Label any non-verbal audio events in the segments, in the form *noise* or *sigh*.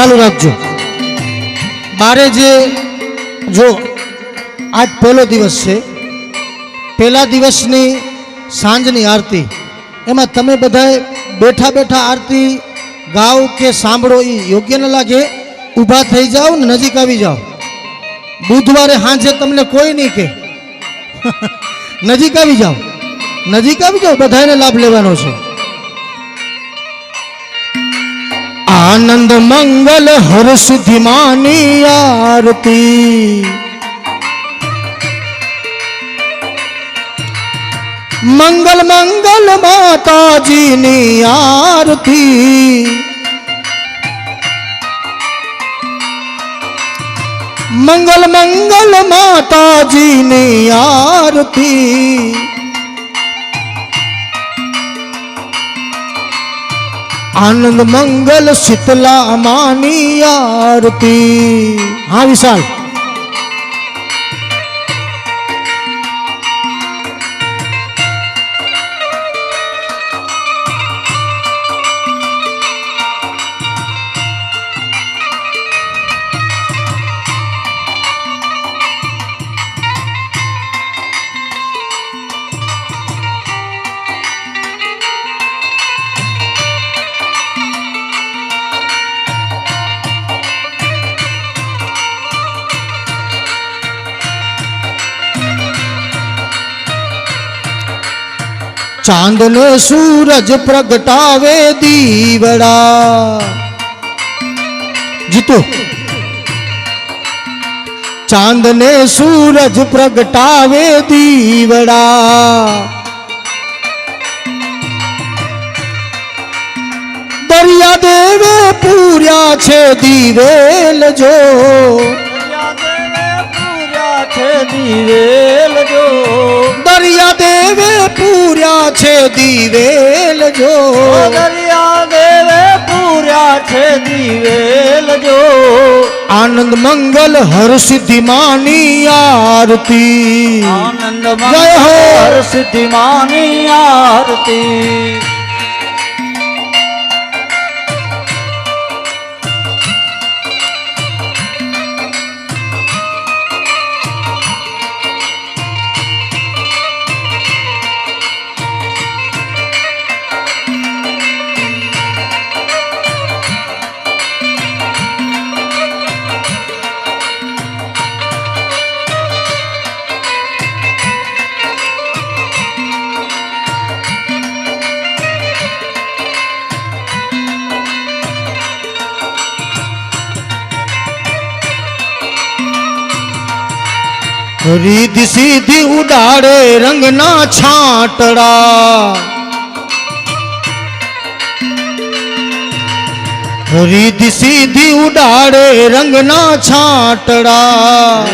ચાલુ રાખજો. મારે જે, જો, આજ પહેલો દિવસ છે. પહેલા દિવસની સાંજની આરતી. એમાં તમે બધાએ બેઠા બેઠા આરતી ગાઓ કે સાંભળો એ યોગ્ય ન લાગે, ઊભા થઈ જાઓ ને નજીક આવી જાઓ. બુધવારે સાંજે તમને કોઈ નહીં કે *laughs* નજીક આવી જાઓ. નજીક આવી જાઓ બધાને લાભ લેવાનો છે. આનંદ મંગલ હર્ષ ધીમાની આરતી મંગલ મંગલ માતાજીની આરતી મંગલ મંગલ માતાજીની આરતી આનંદ મંગલ શીતલા માની આરતી. હા વિશાલ. ચાંદને સૂરજ પ્રગટાવે દીવડા. જીતુ. ચાંદને સૂરજ પ્રગટાવે દીવડા. દરિયા દેવે પૂર્યા છે દીવેલ જો. પૂર્યા છે દીવેલ જો. દરિયા દેવે પૂર્યા છે દિવેલ જો. દરિયા દેવે પૂર્યા છે દિવેલ જો. આનંદ મંગલ હર સિદ્ધિ માની આરતી. આનંદ જય હો. મંગળ સિદ્ધિ માની આરતી. રીધિ સીધી ઉડાડે રંગના છાંટડા. રીધિ સીધી ઉડાડે રંગના છાંટડા.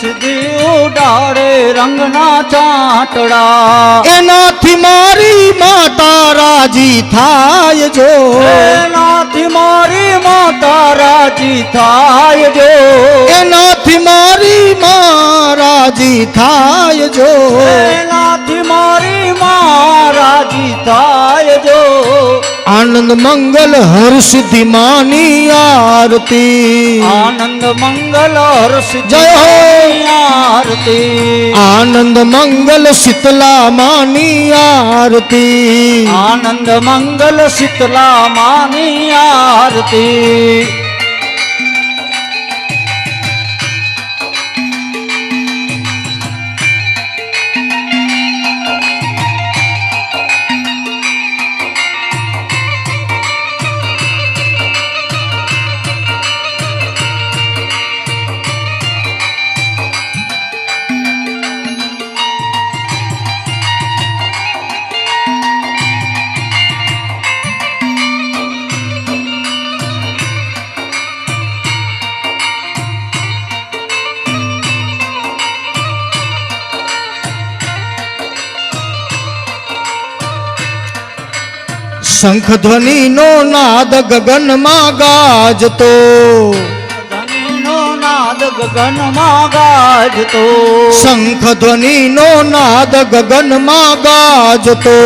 સીધી ઉડાડે રંગના છાંટડા. એનાથી મારી માતા રાજી થાય જો. એનાથી મારી માતા રાજી થાય જો. રાજી થાય જો. એનાથી મારી માં રાજી થાય જો. આનંદ મંગલ હર સિદ્ધિ માની આરતી. આનંદ મંગલ હર્ષ જય. આરતી. આનંદ મંગલ શીતલા માની આરતી. આનંદ મંગલ શીતલા માની આરતી. શંખ ધ્વનિ નો નાદ ગગનમાં ગાજતો. ધણીનો નાદ ગગનમાં ગાજતો. શંખ ધ્વનિ નો નાદ ગગનમાં ગાજતો.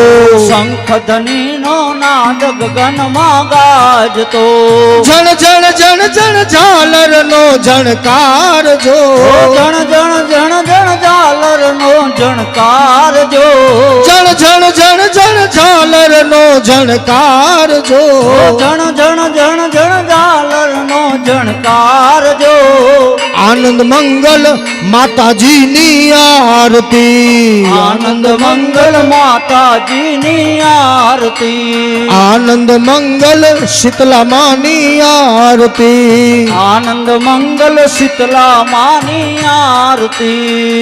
શંખ ધ્વનિ નો નાદ ગગનમાં ગાજતો. જણ જણ જણ જણ ઝાલર નો ઝણકાર જો. જણ જણ જણ જણ ઝાલરનો જણકાર જો. જણ જણ જણ જણ ઝાલર નો ઝણકાર જો જણ જણ જણ જણ ઝાલર નો જણકાર જો. આનંદ મંગલ માતાજીની આરતી. આનંદ મંગલ માતાજીની આરતી. આનંદ મંગલ શીતલા માની આરતી. આનંદ મંગલ શીતલા માની આરતી.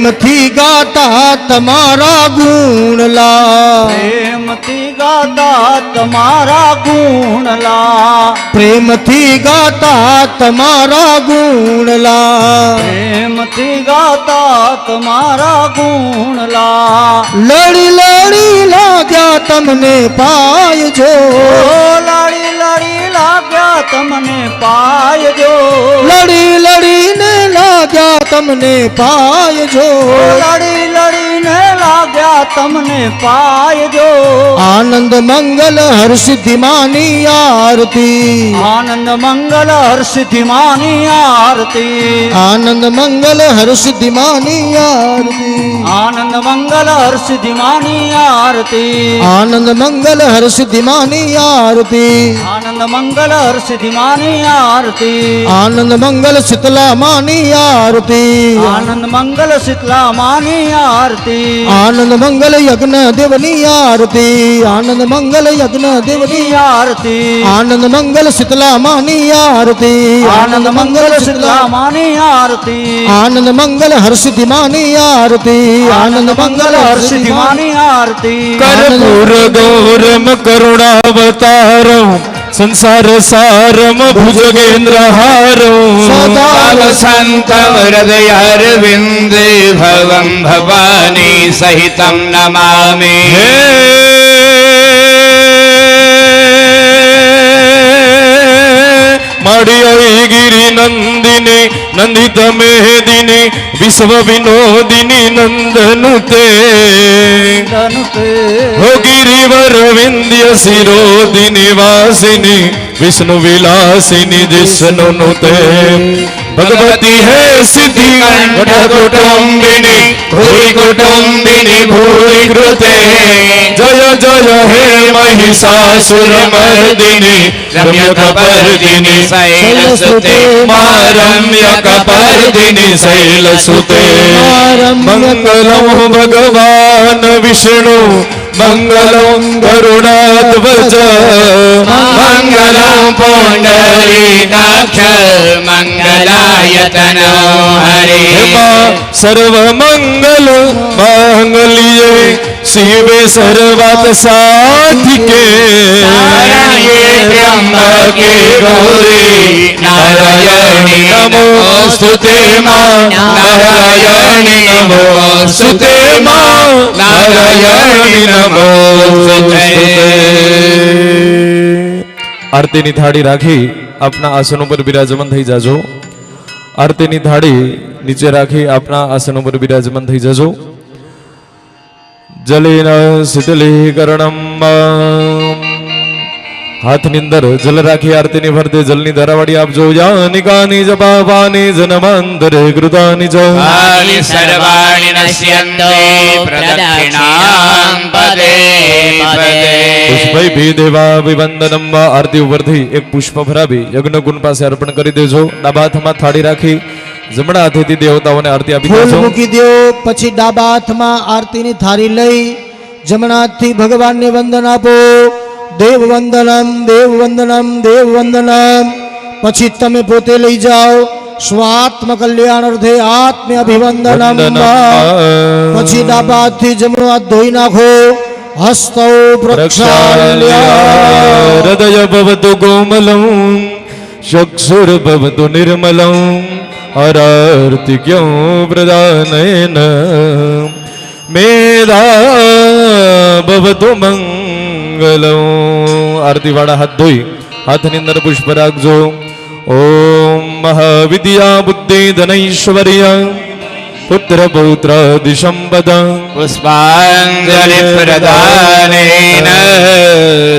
પ્રેમથી ગાતા તમારા ગુણલા. પ્રેમથી ગાતા તમારા ગુણલા. પ્રેમથી ગાતા તમારા ગુણલા. પ્રેમથી ગાતા તમારા ગુણલા. લડી લડી લાગ્યા તમને પાય જો લડી લડી લાડી લાગ્યા તમને પાયજો. લડી લડીને લાગ્યા તમને પાય જો. લડી લાડી લડીને લાગ્યા તમને પાયજો. આનંદ મંગલ હર્ષિદ્ધિ માની આરતી. આનંદ મંગલ હર્ષિધિ માની આરતી. આનંદ મંગલ હર્ષિદ્ધિ માની આરતી. આનંદ મંગલ હર્ષિધિ માની આરતી. આનંદ મંગલ હર્ષિદ્ધિ માની આરતી. આનંદ મંગલ હર્ષિધિ માની આરતી. આનંદ મંગલ શીતલા માની આરતી. આનંદ મંગલ શીતલા માની આરતી. આરતી આનંદ મંગલ યજ્ઞ દેવની આરતી આનંદ મંગલ યજ્ઞ દેવની આરતી આનંદ મંગલ શીતલા માની આરતી આનંદ મંગલ શીતલા માની આરતી આનંદ મંગલ હર્ષિધિ માની આરતી આનંદ મંગલ હર્ષિધિ માની આરતી. કરપુર સંસાર સારમ ભુજગેન્દ્ર હારો. સદાલ સંત હૃદયારવિંદે ભવમ ભવાની સહિતમ નમામી. હે ನಂದಿತ ಮೇದಿನಿ ವಿಶ್ವ ವಿನೋದಿನಿ ನಂದನುತೆ ಹೋಗಿರಿವರ ವಿಂದ್ಯ ಶಿರೋದಿ ನಿವಾಸಿನಿ ವಿಷ್ಣು ವಿಲಾಸಿನಿ ಜಿಷ್ಣುನುತೆ ભગવતી હે સિદ્ધિ કંઠ કુટુંબિની ભૂરી કુટુંબિની ભૂરી કૃતે જય જય હે મહિષાસુર મર્દિની રમ્ય કપર્દિની શૈલ સુતે મારમ્ય કપર્દિની શૈલ સુતે મંગલમ ભગવાન વિષ્ણુ मङ्गलं गरुडाध्वज मङ्गलं पुण्डरीकाक्ष मङ्गलायतनो हरे. सर्वमङ्गल माङ्गल्ये शिवे सर्वात् साधिके नारायणे त्र्यम्बके गौरी नारायणि नमोऽस्तु ते मा नारायणि नमोऽस्तु ते मा નારાયણી નમોસ્તુતે આરતીની થાળી રાખી આપના આસન ઉપર બિરાજમાન થઈ જાજો આરતીની થાળી નીચે રાખી આપના આસન ઉપર બિરાજમાન થઈ જજો જલેન શીતલીકરણમ હાથની અંદર જલ રાખી આરતીની ફરતે જલની ધારાવાડી આપજો યાનિકાની જ પાપાની જનમાંતરે કૃતાની જ. સર્વાણી નશ્યંતે પ્રદક્ષિણાં આરતી ઉપરથી એક પુષ્પ ભરાવી યજ્ઞ ગુણ પાસે અર્પણ કરી દેજો. ડાબા હાથમાં થાળી રાખી જમણા હાથેથી દેવતાઓને આરતી આપી ફૂલ મૂકી દો પછી ડાબા હાથમાં આરતીની થાળી લઈ જમણા હાથથી ભગવાનને વંદન આપો. દેવ વંદનમ દેવ વંદનમ દેવ વંદનમ. પછી તમે પોતે લઈ જાઓ. સ્વાત્મ કલ્યાણ અર્થે આત્મ અભિવંદનમ પછી ડાબા હાથથી જમણો હાથ ધોઈ નાખો. હસ્તૌ પ્રક્ષાલ્ય હૃદય ભવતુ કોમલં ચક્ષુર્ભવતુ નિર્મલં હરાર્તિક્યો પ્રદાનયન મેધા ભવતુ મંગલં આરતીવાળા હાથ ધોઈ હાથની અંદર પુષ્પ રાખજો ઓમ મહાવિદ્યા બુદ્ધિ ધનૈશ્વર્ય પુત્ર पुत्रपुत्र दिशम्बद पुष्पाञ्जलिप्रदानेन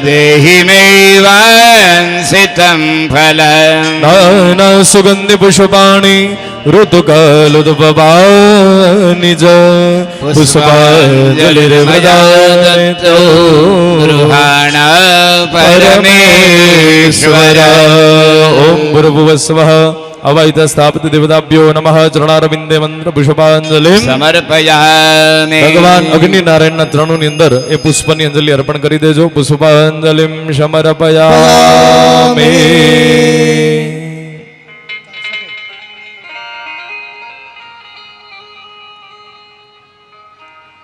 देहि मे वाञ्छितं फलम् दान सुगन्धिपुष्पाणि ऋतुकालुदुपपानि च पुष्पाञ्जलिर्वदातो गृहाण परमेश्वर। ॐ भुर्भुवस्वः અવાયિત સ્થાપિત દેવતાભ્યો નમઃ ચરણારવિંદે મંત્ર પુષ્પાંજલિ સમર્પયામિ ભગવાન અગ્નિ નારાયણના ત્રણોની અંદર એ પુષ્પની અંજલિ અર્પણ કરી દેજો પુષ્પાંજલિ સમર્પયામિ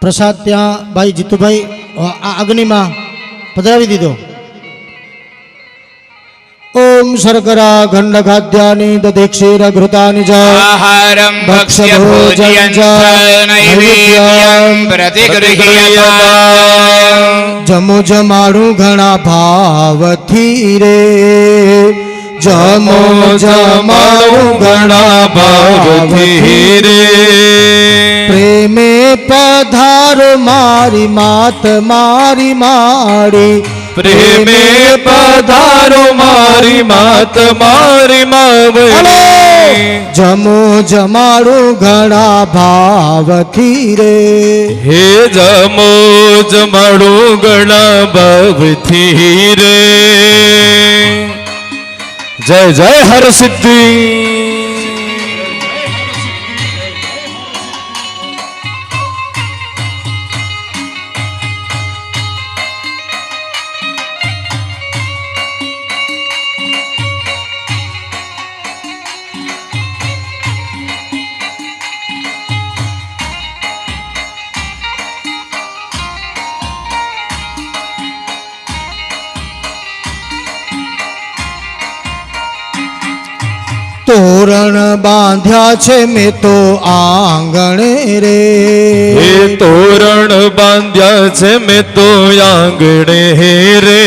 પ્રસાદ ત્યાં ભાઈ જીતુભાઈ આ અગ્નિમાં પધરાવી દીધો ઓમ શર્કરા ખંડ ખાદ્યાની દધીક્ષીર ઘૃતાની જ આહારમ ભક્ષ્ય ભોજયં ચ નૈવેદ્યં પ્રતિગૃહ્યતા જમો જમાડું ઘણા ભાવથી રે જમો જમાડું ઘણા ભાવથી રે પ્રેમે પધારો મારી માત મારી મારી પ્રેમે પધારો મારી માત મારી માવડી. જમો જમાડું ઘણા ભાવથી રે હે જમો જમાડું ઘણા ભવથી રે જય જય હર સિદ્ધિ. બાંધ્યા છે મેં તો આંગણે રે. હે તોરણ બાંધ્યા છે મેં તો આંગણે રે.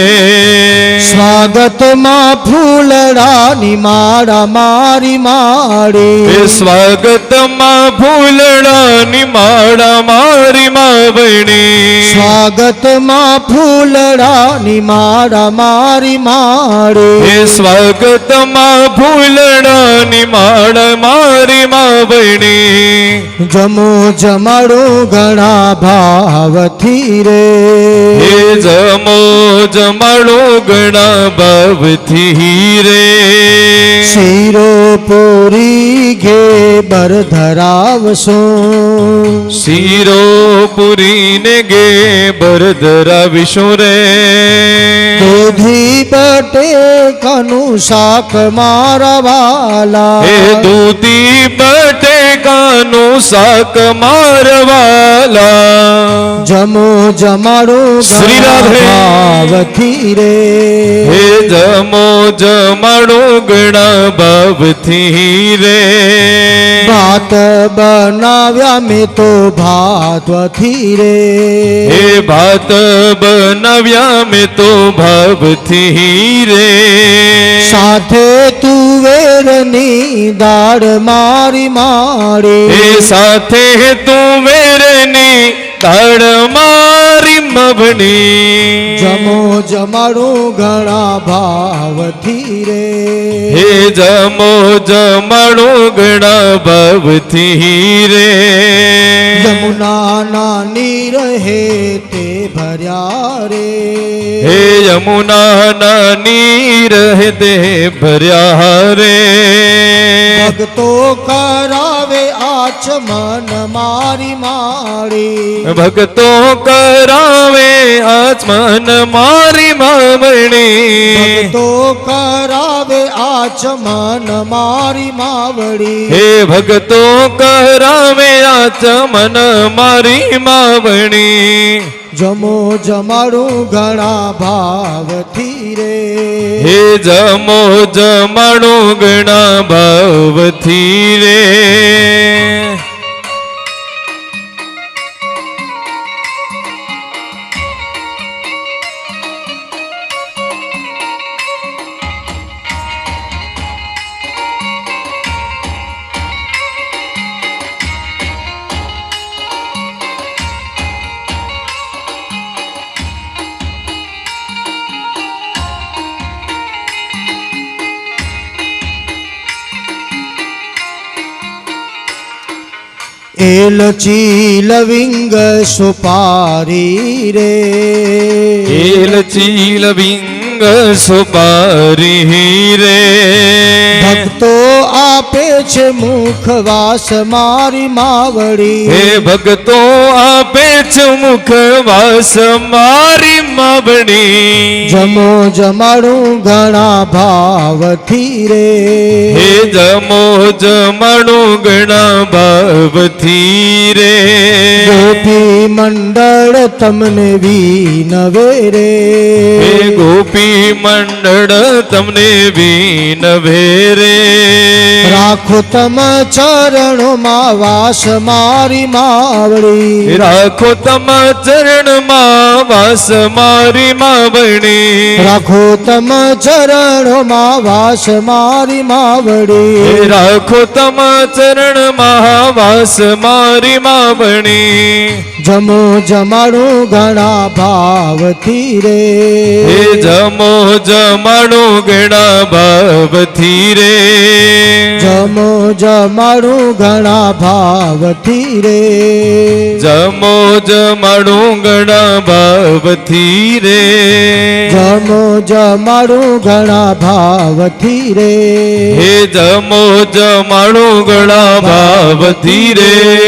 સ્વાગતમાં ફૂલડાની મારા મારી મારી સ્વાગતમાં ફૂલડાની મારા મારી માવણી સ્વાગતમાં ફૂલડાની મારા મારી મારી સ્વાગતમાં ફૂલડાની મારા મારી માવણી જમો જમાડું ઘણા ભાવથી રે. જમો જમાડો ગણા ભાવથી રે શીરો પૂરી ઘે બર ધરાવશો. શીરો પૂરીને ગે બરદરાવીશું રે. દૂધી બટેકાનું શાક મારા વાલા. હે દૂધી બટેકાનું શાક મારવાલા. જમો જમાડો શ્રી રાધે. રે હે જમો જમાડો ગણા ભાવથી રે ભાત બનાવ્યા મેં તો ભાતવથી રે હે ભાત બનાવ્યા મેં તો ભાવથી રે સાથે તુવેરની દાળ મારી મારી. સાથે તું વેરની દાળ મારી મભણી જમો જમાડું ઘણા ભાવથી રે. હે જમો જમાડો ગણા ભાવથી રે. યમુના નાની રહે તે ભર્યા રે. હે યમુના નાની રહે તે ભર્યા રે. ભક્તો કરાવે આચમન મારી માળી. ભક્તો કરાવે આચમન મારી માવણી. ભક્તો કરાવે આચમન મારી માવડી હે ભક્તો કરાવે આચમન મારી માવણી. જમો જમાડું ઘણા ભાવથી રે. હે જમો જમાડું ગણા ભાવથી રે. એલચી વિંગ સુપારી રે. વેલ ચીલ વિંગ સુપારી રે. આપે છે મુખવાસ મારી માવડી. હે ભક્તો આપે છે મુખવાસ મારી માવડી. જમો જમાડું ઘણા ભાવથી રે. હે જમો જમાડું ઘણા ભાવથી રે. ગોપી મંડળ તમને વિનવે રે. હે ગોપી મંડળ તમને વિનવે રે. રાખો તમ ચરણોમાં વાસ મારી માવડી રાખો તમ ચરણમાં વાસ મારી માવણી. રાખો તમ ચરણોમાં વાસ મારી માવડી રાખો તમ ચરણમાં વાસ મારી માવણી. જમો જમાડું ઘણા ભાવથી રે. હે જમો જમાણું ઘણા ભાવથી રે. જમો જમાડું ઘણા ભાવથી રે. જમો જમાણું ઘણા ભાવથી રે. જમો જમાડું ઘણા ભાવથી રે. હે જમો જમાણું ઘણા ભાવથી રે.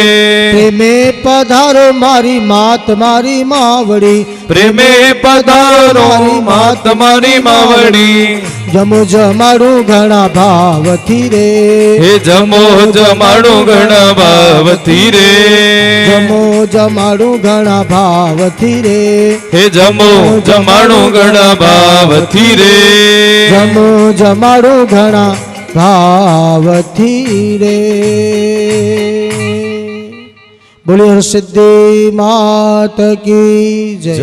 પ્રેમે પધારો મારી માત મારી માવડી. પ્રેમે પધારો માત મારી માવડી. જમો જમાડું ઘણા ભાવથી રે. હે જમો જમાડું ઘણા ભાવથી રે. જમો જમાડું ઘણા ભાવથી રે. હે જમો જમાણું ગણા ભાવથી રે. જમો જમાડું ઘણા ભાવથી રે. બોલી હરસિદ્ધિ માત કી જય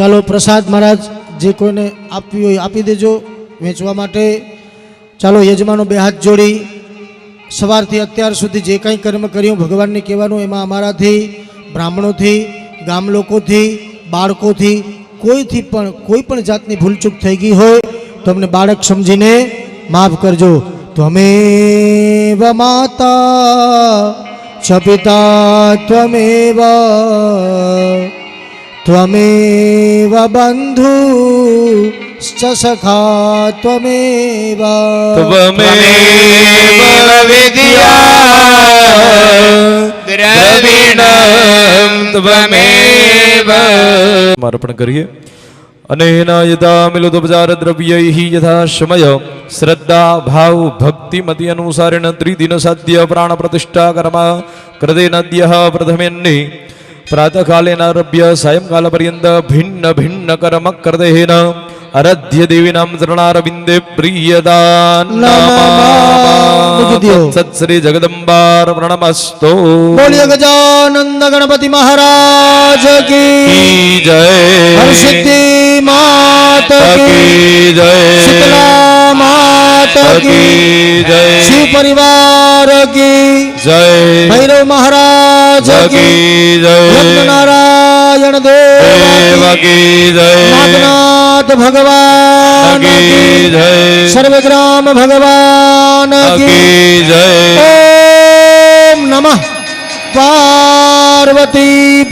ચાલો પ્રસાદ મહારાજ જે કોઈને આપવી હોય આપી દેજો વેચવા માટે. ચાલો યજમાનો બે હાથ જોડી. સવારથી અત્યાર સુધી જે કંઈ કર્મ કર્યું ભગવાનને કહેવાનું એમાં અમારાથી, બ્રાહ્મણોથી, ગામ લોકોથી, બાળકોથી, કોઈથી પણ, કોઈ પણ જાતની ભૂલચૂક થઈ ગઈ હોય તો અમને બાળક સમજીને માફ કરજો. ત્વમેવ માતા ચ પિતા ત્વમેવ ત્વમેવ બંધુ ચ સખા ત્વમેવ ત્વમેવ વિદ્યા દ્રવિણમ ત્વમેવ અર્પણ કરીએ અને એના યથા મિલોદોપચાર દ્રવ્યૈ યથા સમય શ્રદ્ધા ભાવ ભક્તિ મતિ અનુસારેણ ત્રિદિન સાધ્ય પ્રાણ પ્રતિષ્ઠા કર્મ કૃતેનદ્ય પ્રથમેન્ને ભિન્ન કર્મ કૃતેન આરાધ્ય દેવીનામ ચરણારવિંદે પ્રિયદાન મૂકી દ્યો. સત્શ્રી જગદંબાર પ્રણમસ્તો બોલીએ ગજાનંદ ગણપતિ મહારાજ કી કી જય હરસિદ્ધિ માત કી કી જય શીતલા માત કી જય. શિવ પરિવાર કી જય. ભૈરવ મહારાજ કી જય. નારાયણ દેવ કી જય. નાથનાથ ભગવાન કી જય. સર્વગ્રામ ભગવાન કી કી જય. ઓમ નમઃ પાર્વતી